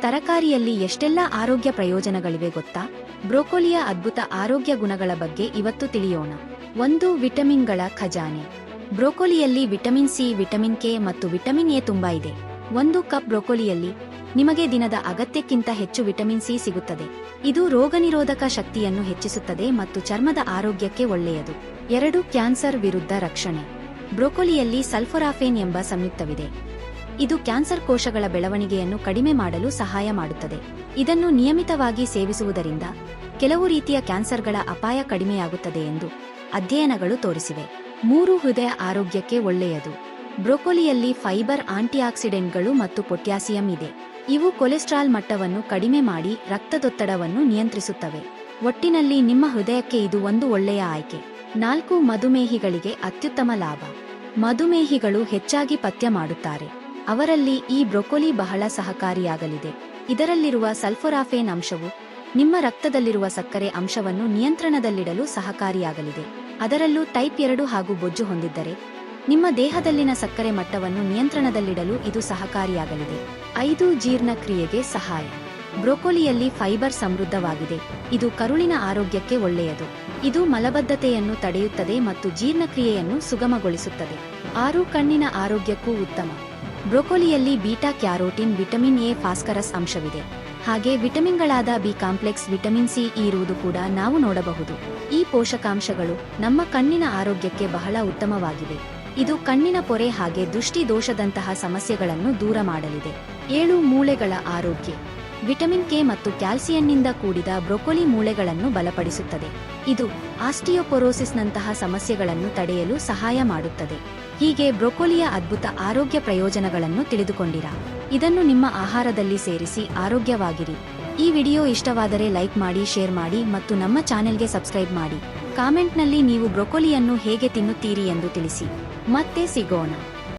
ತರಕಾರಿಯಲ್ಲಿ ಎಷ್ಟೆಲ್ಲ ಆರೋಗ್ಯ ಪ್ರಯೋಜನಗಳಿವೆ ಗೊತ್ತಾ? ಬ್ರೋಕೋಲಿಯ ಅದ್ಭುತ ಆರೋಗ್ಯ ಗುಣಗಳ ಬಗ್ಗೆ ಇವತ್ತು ತಿಳಿಯೋಣ. ಒಂದು, ವಿಟಮಿನ್ಗಳ ಖಜಾನೆ. ಬ್ರೋಕೋಲಿಯಲ್ಲಿ ವಿಟಮಿನ್ ಸಿ, ವಿಟಮಿನ್ ಕೆ ಮತ್ತು ವಿಟಮಿನ್ ಎ ತುಂಬಾ ಇದೆ. ಒಂದು ಕಪ್ ಬ್ರೋಕೋಲಿಯಲ್ಲಿ ನಿಮಗೆ ದಿನದ ಅಗತ್ಯಕ್ಕಿಂತ ಹೆಚ್ಚು ವಿಟಮಿನ್ ಸಿ ಸಿಗುತ್ತದೆ. ಇದು ರೋಗನಿರೋಧಕ ಶಕ್ತಿಯನ್ನು ಹೆಚ್ಚಿಸುತ್ತದೆ ಮತ್ತು ಚರ್ಮದ ಆರೋಗ್ಯಕ್ಕೆ ಒಳ್ಳೆಯದು. ಎರಡು, ಕ್ಯಾನ್ಸರ್ ವಿರುದ್ಧ ರಕ್ಷಣೆ. ಬ್ರೋಕೋಲಿಯಲ್ಲಿ ಸಲ್ಫೊರಾಫೇನ್ ಎಂಬ ಸಂಯುಕ್ತವಿದೆ. ಇದು ಕ್ಯಾನ್ಸರ್ ಕೋಶಗಳ ಬೆಳವಣಿಗೆಯನ್ನು ಕಡಿಮೆ ಮಾಡಲು ಸಹಾಯ ಮಾಡುತ್ತದೆ. ಇದನ್ನು ನಿಯಮಿತವಾಗಿ ಸೇವಿಸುವುದರಿಂದ ಕೆಲವು ರೀತಿಯ ಕ್ಯಾನ್ಸರ್ಗಳ ಅಪಾಯ ಕಡಿಮೆಯಾಗುತ್ತದೆ ಎಂದು ಅಧ್ಯಯನಗಳು ತೋರಿಸಿವೆ. ಮೂರು ಹೃದಯ ಆರೋಗ್ಯಕ್ಕೆ ಒಳ್ಳೆಯದು. ಬ್ರೊಕೊಲಿಯಲ್ಲಿ ಫೈಬರ್ ಆಂಟಿಆಕ್ಸಿಡೆಂಟ್ಗಳು ಮತ್ತು ಪೊಟ್ಯಾಸಿಯಂ ಇದೆ. ಇವು ಕೊಲೆಸ್ಟ್ರಾಲ್ ಮಟ್ಟವನ್ನು ಕಡಿಮೆ ಮಾಡಿ ರಕ್ತದೊತ್ತಡವನ್ನು ನಿಯಂತ್ರಿಸುತ್ತವೆ. ಒಟ್ಟಿನಲ್ಲಿ ನಿಮ್ಮ ಹೃದಯಕ್ಕೆ ಇದು ಒಂದು ಒಳ್ಳೆಯ ಆಯ್ಕೆ. ನಾಲ್ಕು ಮಧುಮೇಹಿಗಳಿಗೆ ಅತ್ಯುತ್ತಮ ಲಾಭ. ಮಧುಮೇಹಿಗಳು ಹೆಚ್ಚಾಗಿ ಪಥ್ಯ ಮಾಡುತ್ತಾರೆ. ಅವರಲ್ಲಿ ಈ ಬ್ರೊಕೊಲಿ ಬಹಳ ಸಹಕಾರಿಯಾಗಲಿದೆ. ಇದರಲ್ಲಿರುವ ಸಲ್ಫೊರಾಫೇನ್ ಅಂಶವು ನಿಮ್ಮ ರಕ್ತದಲ್ಲಿರುವ ಸಕ್ಕರೆ ಅಂಶವನ್ನು ನಿಯಂತ್ರಣದಲ್ಲಿಡಲು ಸಹಕಾರಿಯಾಗಲಿದೆ. ಅದರಲ್ಲೂ ಟೈಪ್ ಎರಡು ಹಾಗೂ ಬೊಜ್ಜು ಹೊಂದಿದ್ದರೆ ನಿಮ್ಮ ದೇಹದಲ್ಲಿನ ಸಕ್ಕರೆ ಮಟ್ಟವನ್ನು ನಿಯಂತ್ರಣದಲ್ಲಿಡಲು ಇದು ಸಹಕಾರಿಯಾಗಲಿದೆ. ಐದು ಜೀರ್ಣಕ್ರಿಯೆಗೆ ಸಹಾಯ. ಬ್ರೊಕೊಲಿಯಲ್ಲಿ ಫೈಬರ್ ಸಮೃದ್ಧವಾಗಿದೆ. ಇದು ಕರುಳಿನ ಆರೋಗ್ಯಕ್ಕೆ ಒಳ್ಳೆಯದು. ಇದು ಮಲಬದ್ಧತೆಯನ್ನು ತಡೆಯುತ್ತದೆ ಮತ್ತು ಜೀರ್ಣಕ್ರಿಯೆಯನ್ನು ಸುಗಮಗೊಳಿಸುತ್ತದೆ. ಆರು ಕಣ್ಣಿನ ಆರೋಗ್ಯಕ್ಕೂ ಉತ್ತಮ. ಬ್ರೋಕೋಲಿಯಲ್ಲಿ beta carotene vitamin A phosphorus ಅಂಶವಿದೆ. ಹಾಗೆ ವಿಟಮಿನ್ಗಳಾದ ಬಿ ಕಾಂಪ್ಲೆಕ್ಸ್ ವಿಟಮಿನ್ ಸಿ ಇರುವುದು ಕೂಡ ನಾವು ನೋಡಬಹುದು. ಈ ಪೋಷಕಾಂಶಗಳು ನಮ್ಮ ಕಣ್ಣಿನ ಆರೋಗ್ಯಕ್ಕೆ ಬಹಳ ಉತ್ತಮವಾಗಿವೆ. ಇದು ಕಣ್ಣಿನ ಪೊರೆ ಹಾಗೆ ದೃಷ್ಟಿ ದೋಷದಂತಹ ಸಮಸ್ಯೆಗಳನ್ನು ದೂರ ಮಾಡಲಿದೆ. ಏಳು ಮೂಳೆಗಳ ಆರೋಗ್ಯ. ವಿಟಮಿನ್ ಕೆ ಮತ್ತು ಕ್ಯಾಲ್ಸಿಯಂನಿಂದ ಕೂಡಿದ ಬ್ರೊಕೊಲಿ ಮೂಳೆಗಳನ್ನು ಬಲಪಡಿಸುತ್ತದೆ. ಇದು ಆಸ್ಟಿಯೋಪೊರೋಸಿಸ್ನಂತಹ ಸಮಸ್ಯೆಗಳನ್ನು ತಡೆಯಲು ಸಹಾಯ ಮಾಡುತ್ತದೆ. ಹೀಗೆ ಬ್ರೊಕೊಲಿಯ ಅದ್ಭುತ ಆರೋಗ್ಯ ಪ್ರಯೋಜನಗಳನ್ನು ತಿಳಿದುಕೊಂಡಿರ. ಇದನ್ನು ನಿಮ್ಮ ಆಹಾರದಲ್ಲಿ ಸೇರಿಸಿ ಆರೋಗ್ಯವಾಗಿರಿ. ಈ ವಿಡಿಯೋ ಇಷ್ಟವಾದರೆ ಲೈಕ್ ಮಾಡಿ, ಶೇರ್ ಮಾಡಿ ಮತ್ತು ನಮ್ಮ ಚಾನೆಲ್ಗೆ ಸಬ್ಸ್ಕ್ರೈಬ್ ಮಾಡಿ. ಕಾಮೆಂಟ್ನಲ್ಲಿ ನೀವು ಬ್ರೊಕೊಲಿಯನ್ನು ಹೇಗೆ ತಿನ್ನುತ್ತೀರಿ ಎಂದು ತಿಳಿಸಿ. ಮತ್ತೆ ಸಿಗೋಣ.